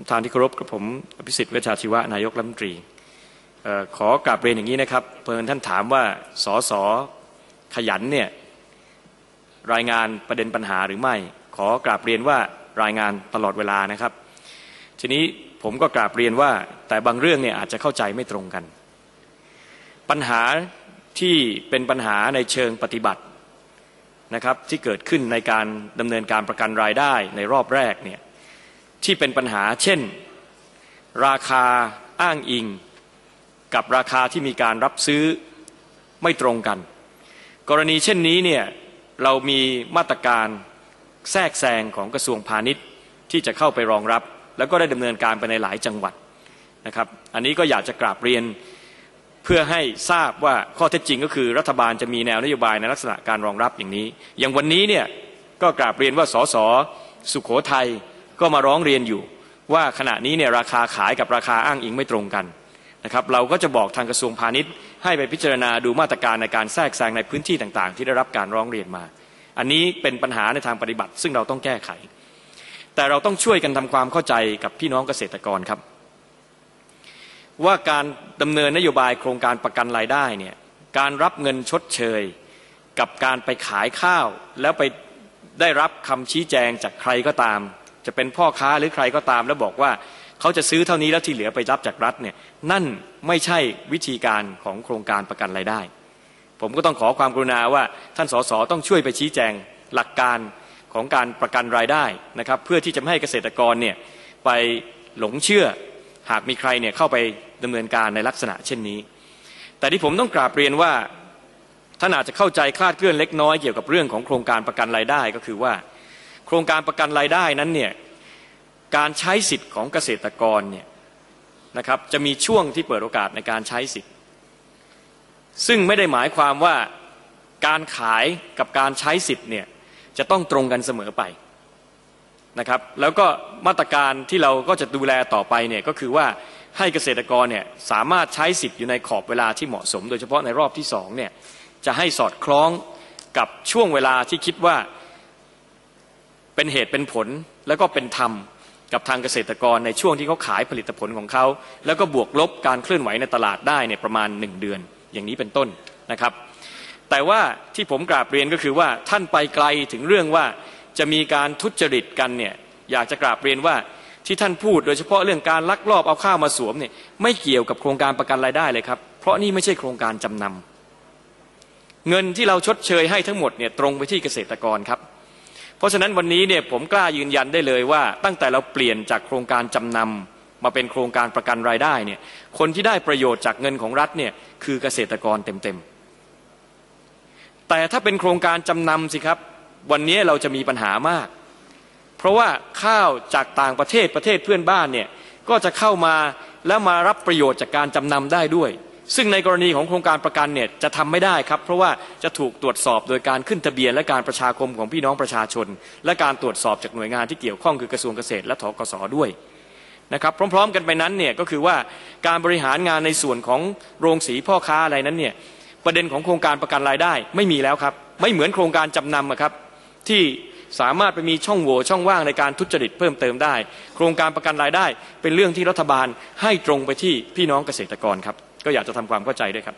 ท่านประธานที่เคารพกับผมอภิสิทธิ์เวชชาชีวะนายกรัฐมนตรีออขอกราบเรียนอย่างนี้นะครับเพิ่นท่านถามว่าสอสอขยันเนี่ยรายงานประเด็นปัญหาหรือไม่ ขอกราบเรียนว่ารายงานตลอดเวลานะครับ ทีนี้ผมก็กราบเรียนว่าแต่บางเรื่องเนี่ยอาจจะเข้าใจไม่ตรงกัน ปัญหาที่เป็นปัญหาในเชิงปฏิบัตินะครับที่เกิดขึ้นในการดำเนินการประกันรายได้ในรอบแรกเนี่ย ที่เป็นปัญหา เช่น ราคาอ้างอิง กับราคาที่มีการรับซื้อไม่ตรงกัน กรณีเช่นนี้เนี่ยเรามีมาตรการแทรกแซงของกระทรวงพาณิชย์ที่จะเข้าไปรองรับ แล้วก็ได้ดำเนินการไปในหลายจังหวัดนะครับ อันนี้ก็อยากจะกราบเรียนเพื่อให้ทราบว่าข้อเท็จจริงก็คือรัฐบาลจะมีแนวนโยบายในลักษณะการรองรับอย่างนี้ อย่างวันนี้เนี่ยก็กราบเรียนว่าสสสุขโขทัย ก็มาร้องเรียนอยู่ ว่าขณะนี้เนี่ยราคาขายกับราคาอ้างอิงไม่ตรงกันนะครับเราก็จะบอกทางกระทรวงพาณิชย์ ให้ไปพิจารณาดูมาตรการในการแทรกแซงในพื้นที่ต่างๆ ที่ได้รับการร้องเรียนมา อันนี้เป็นปัญหาในทางปฏิบัติ ซึ่งเราต้องแก้ไข แต่เราต้องช่วยกันทำความเข้าใจกับพี่น้องเกษตรกรครับ ว่าการดำเนินนโยบายโครงการประกันรายได้เนี่ยการรับเงินชดเชย กับการไปขายข้าว แล้วไปได้รับคำชี้แจงจากใครก็ตาม จะเป็นพ่อค้าหรือใครก็ตามแล้วบอกว่าเขาจะซื้อเท่านี้แล้วที่เหลือไปรับจากรัฐเนี่ยนั่นไม่ใช่วิธีการของโครงการประกันรายได้ ผมก็ต้องขอความกรุณาว่าท่านสสต้องช่วยไปชี้แจงหลักการของการประกันรายได้นะครับ เพื่อที่จะไม่ให้เกษตรกรเนี่ยไปหลงเชื่อหากมีใครเนี่ยเข้าไปดำเนินการในลักษณะเช่นนี้ แต่ที่ผมต้องกราบเรียนว่าท่านอาจจะเข้าใจคลาดเคลื่อนเล็กน้อยเกี่ยวกับเรื่องของโครงการประกันรายได้ก็คือว่า ครงการประกันรายได้นั้นเนี่ยการใช้สิทธิ์ของเกษตรกรเนี่ยนะครับจะมีช่วงที่เปิดโอกาสในการใช้สิทธิ์ ซึ่งไม่ได้หมายความว่าการขายกับการใช้สิทธิ์เนี่ยจะต้องตรงกันเสมอไปนะครับแล้วก็มาตรการที่เราก็จะดูแลต่อไปเนี่ยก็คือว่าให้เกษตรกรเนี่ยสามารถใช้สิทธิ์อยู่ในขอบเวลาที่เหมาะสม โดยเฉพาะในรอบที่สองเนี่ยจะให้สอดคล้องกับช่วงเวลาที่คิดว่า เป็นเหตุเป็นผลแล้วก็เป็นธรรมกับทางเกษตรกรในช่วงที่เขาขายผลิตผลของเขา แล้วก็บวกลบการเคลื่อนไหวในตลาดได้เนี่ยประมาณหนึ่งเดือน อย่างนี้เป็นต้นนะครับ แต่ว่าที่ผมกราบเรียนก็คือว่าท่านไปไกลถึงเรื่องว่าจะมีการทุจริตกันเนี่ยอยากจะกราบเรียนว่าที่ท่านพูดโดยเฉพาะเรื่องการลักลอบเอาข้าวมาสวมเนี่ยไม่เกี่ยวกับโครงการประกันรายได้เลยครับ เพราะนี่ไม่ใช่โครงการจำนำเงินที่เราชดเชยให้ทั้งหมดเนี่ยตรงไปที่เกษตรกรครับ เพราะฉะนั้นวันนี้เนี่ยผมกล้ายืนยันได้เลยว่า ตั้งแต่เราเปลี่ยนจากโครงการจำนำมาเป็นโครงการประกันรายได้เนี่ยคนที่ได้ประโยชน์จากเงินของรัฐเนี่ยคือเกษตรกรเต็มๆแต่ถ้าเป็นโครงการจำนำสิครับ วันนี้เราจะมีปัญหามาก เพราะว่าข้าวจากต่างประเทศประเทศเพื่อนบ้านเนี่ยก็จะเข้ามาแล้วมารับประโยชน์จากการจำนำได้ด้วย ซึ่งในกรณีของโครงการประกันเนี่ยจะทำไม่ได้ครับ เพราะว่าจะถูกตรวจสอบโดยการขึ้นทะเบียน และการประชาคมของพี่น้องประชาชน และการตรวจสอบจากหน่วยงานที่เกี่ยวข้องคือกระทรวงเกษตรและทกสด้วยนะครับพร้อม ๆ กันไปนั้นเนี่ยก็คือว่าการบริหารงานในส่วนของโรงสีพ่อค้าอะไรนั้นเนี่ยประเด็นของโครงการประกันรายได้ไม่มีแล้วครับ ไม่เหมือนโครงการจำนำครับที่สามารถไปมีช่องโหว่ช่องว่างในการทุจริตเพิ่มเติมได้ โครงการประกันรายได้เป็นเรื่องที่รัฐบาลให้ตรงไปที่พี่น้องเกษตรกรครับ ก็อยากจะทำความเข้าใจด้วยครับ